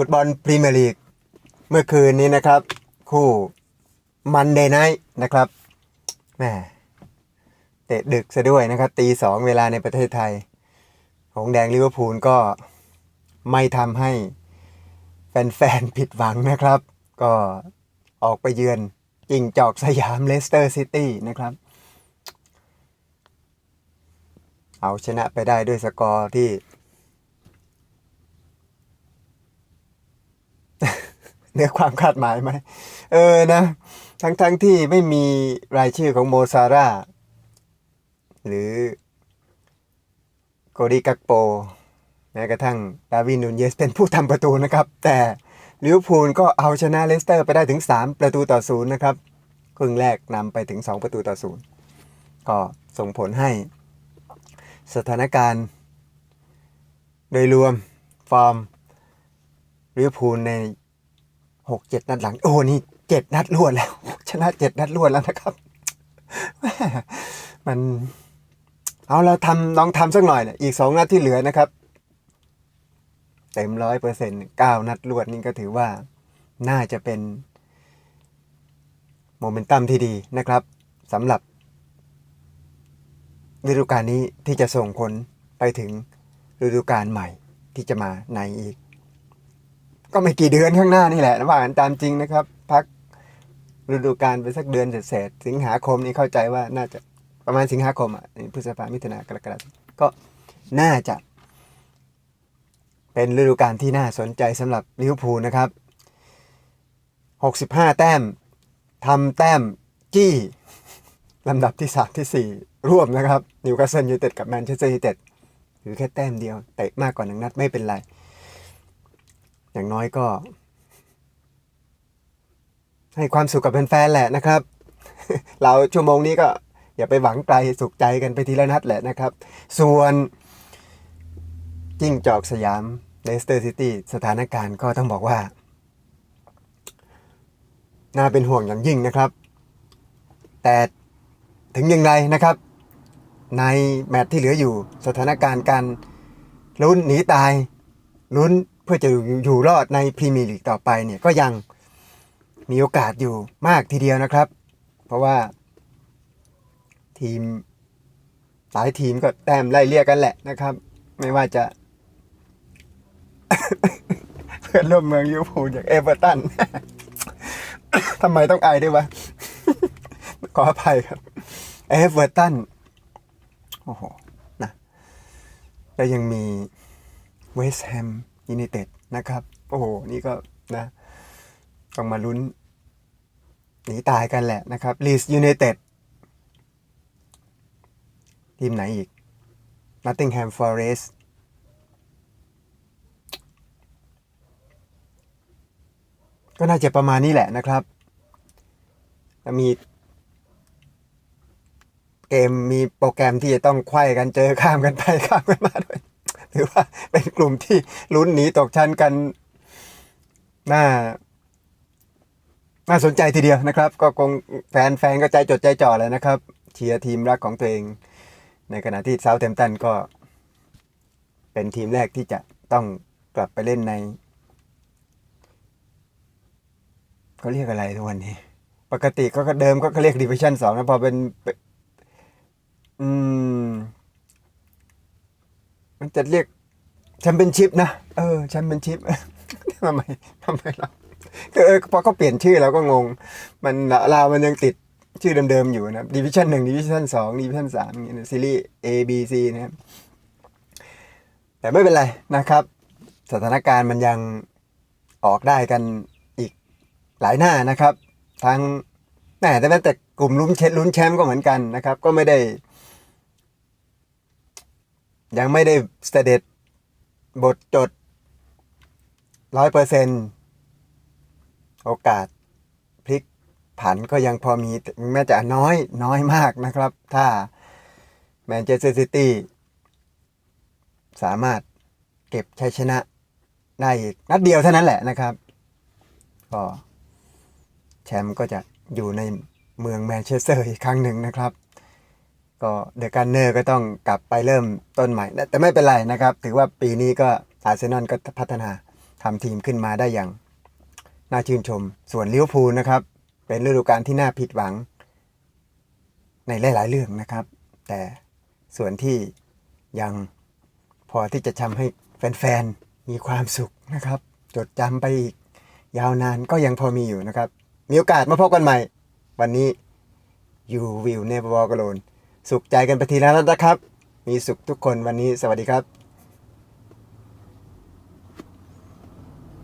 ฟุตบอลพรีเมียร์ลีกเมื่อคืนนี้นะครับ คู่มันเดย์ไนท์นะครับแหมเตะดึกซะด้วยนะครับ ตีสองเวลาในประเทศไทย หงแดงลิเวอร์พูลก็ไม่ทำให้แฟนๆผิดหวังนะครับ ก็ออกไปเยือนจิงจอกสยามเลสเตอร์ซิตี้นะครับ เอาชนะไปได้ด้วยสกอร์ที่ เหนือความคาดหมายไหมเออนะทั้งๆทที่ไม่มีรายชื่อของโมซาร่า หรือโกดีกักโป แม้กระทั่งดาวินนูนเยสเป็นผู้ทำประตูนะครับ แต่ลิเวอร์พูลก็เอาชนะเลสเตอร์ไปได้ถึง 3 ประตูต่อศูนย์นะครับ ครึ่งแรกนำไปถึง 2 ประตูต่อศูนย์ก็ส่งผลให้ สถานการณ์ โดยรวมฟอร์มลิเวอร์พูลใน หกเจ็ดนัดหลัง โอ้นี่เจ็ดนัดรวดแล้ว ชนะเจ็ดนัดรวดแล้วนะครับมันเอาเราทำลองทำสักหน่อยเนี่ยอีกสองนัดที่เหลือนะครับ เต็มร้อยเปอร์เซ็นต์เก้านัดรวดนี่ก็ถือว่า น่าจะเป็นโมเมนตัมที่ดีนะครับสำหรับฤดูกาลนี้ที่จะส่งผลไปถึงฤดูกาลใหม่ที่จะมาในอีก ก็ไม่กี่เดือนข้างหน้านี่แหละนะว่ากันตามจริงนะครับ พักฤดูกาลไปสักเดือนเศษๆสิงหาคมนี้เข้าใจว่าน่าจะประมาณสิงหาคมอะพฤษภามิถุนากรกฎาคมก็น่าจะ เป็นฤดูกาลที่น่าสนใจสำหรับลิเวอร์พูลนะครับ 65 แต้มทำแต้มจี้ลำดับที่ 3 ที่ 4 ร่วมนะครับนิวคาสเซิลยูไนเต็ดกับแมนเชสเตอร์ยูไนเต็ดถือแค่แต้มเดียวเตะมากกว่าหนึ่งนัดไม่เป็นไร อย่างน้อยก็ ให้ความสุขกับแฟนๆแหละนะครับ เราชั่วโมงนี้ก็อย่าไปหวังไกลสุขใจกันไปทีละนัดแหละนะครับ ส่วนจิ้งจอกสยามเลสเตอร์ซิตี้สถานการณ์ก็ต้องบอกว่า น่าเป็นห่วงอย่างยิ่งนะครับ แต่ถึงอย่างไรนะครับ ในแมตช์ที่เหลืออยู่สถานการณ์การลุ้นหนีตายลุ้น พื่อจะอยู่รอดในพรีเมียร์ลีกต่อไปเนี่ยก็ยังมีโอกาสอยู่มากทีเดียวนะครับ เพราะว่า ทีมหลายทีมก็แต้มไล่เรียกกันแหละนะครับ ไม่ว่าจะ เพื่อนร่วมเมืองยูพูอย่างเอเวอร์ตันทำไมต้องอายด้วยวะ ขออภัยครับ เอเวอร์ตันโอ้โหนะแล้วยังมีเวสต์แฮม ยูไนเต็ดนะครับ โอ้โห นี่ก็นะ ต้องมาลุ้นหนีตายกันแหละนะครับลีสยูไนเต็ดทีมไหนอีก Nottingham Forest ก็น่าจะประมาณนี้แหละนะครับ มีเกมมีโปรแกรมที่จะต้องไขว้กันเจอข้ามกันไปข้ามกันมาด้วย หรือว่าเป็นกลุ่มที่ลุ้นหนีตกชั้นกันน่าน่าสนใจทีเดียวนะครับ ก็คงแฟนแฟนก็ใจจดใจจ่อเลยนะครับเชียร์ทีมรักของตัวเอง ในขณะที่เซาเทมตันก็ เป็นทีมแรกที่จะต้องกลับไปเล่นในเขาเรียกอะไรทุกวันนี้ ปกติก็เดิมก็เขาเรียกดิวิชั่นสองนะพอเป็น อืม มัน จะเรียกแชมเปี้ยนชิพนะเออแชมเปี้ยนชิพทำไมทำไมเราคือเออพอเขาเปลี่ยนชื่อเราก็งง มันเราวมันยังติดชื่อเดิมๆอยู่นะดิวิชั่นหนึ่งดิวิชั่นสองดิวิชั่นสามอย่างเงี้ยซีรีส์ A B C นะครับแต่ไม่เป็นไรนะครับ สถานการณ์มันยังออกได้กันอีกหลายหน้านะครับ ทั้งแหมแต่แม้แต่กลุ่มลุ้นเชลุ้นแชมป์ก็เหมือนกันนะครับ ก็ไม่ได้ ยังไม่ได้เสด็จบทจดร้อยเปอร์เซนโอกาสพลิกผันก็ยังพอมีแต่แม้จะน้อยน้อยมากนะครับ ถ้าแมนเชสเตอร์ซิตี้สามารถเก็บชัยชนะได้อีกนัดเดียวเท่านั้นแหละนะครับ ก็แชมป์ก็จะอยู่ในเมืองแมนเชสเตอร์อีกครั้งหนึ่งนะครับ ก็เดอะกันเนอร์ก็ต้องกลับไปเริ่มต้นใหม่ แต่ไม่เป็นไรนะครับ ถือว่าปีนี้ก็อาร์เซนอลก็พัฒนาทำทีมขึ้นมาได้อย่าง น่าชื่นชม ส่วนลิเวอร์พูลนะครับ เป็นฤดูกาลที่น่าผิดหวัง ในหลาย ๆ เรื่องนะครับ แต่ส่วนที่ยังพอที่จะทำให้แฟน ๆ มีความสุขนะครับ จดจำไปอีก ยาวนานก็ยังพอมีอยู่นะครับ มีโอกาสมาพบกันใหม่ วันนี้ You will never walk alone สุขใจกันไปทีแล้วนะครับ มีสุขทุกคนวันนี้สวัสดีครับ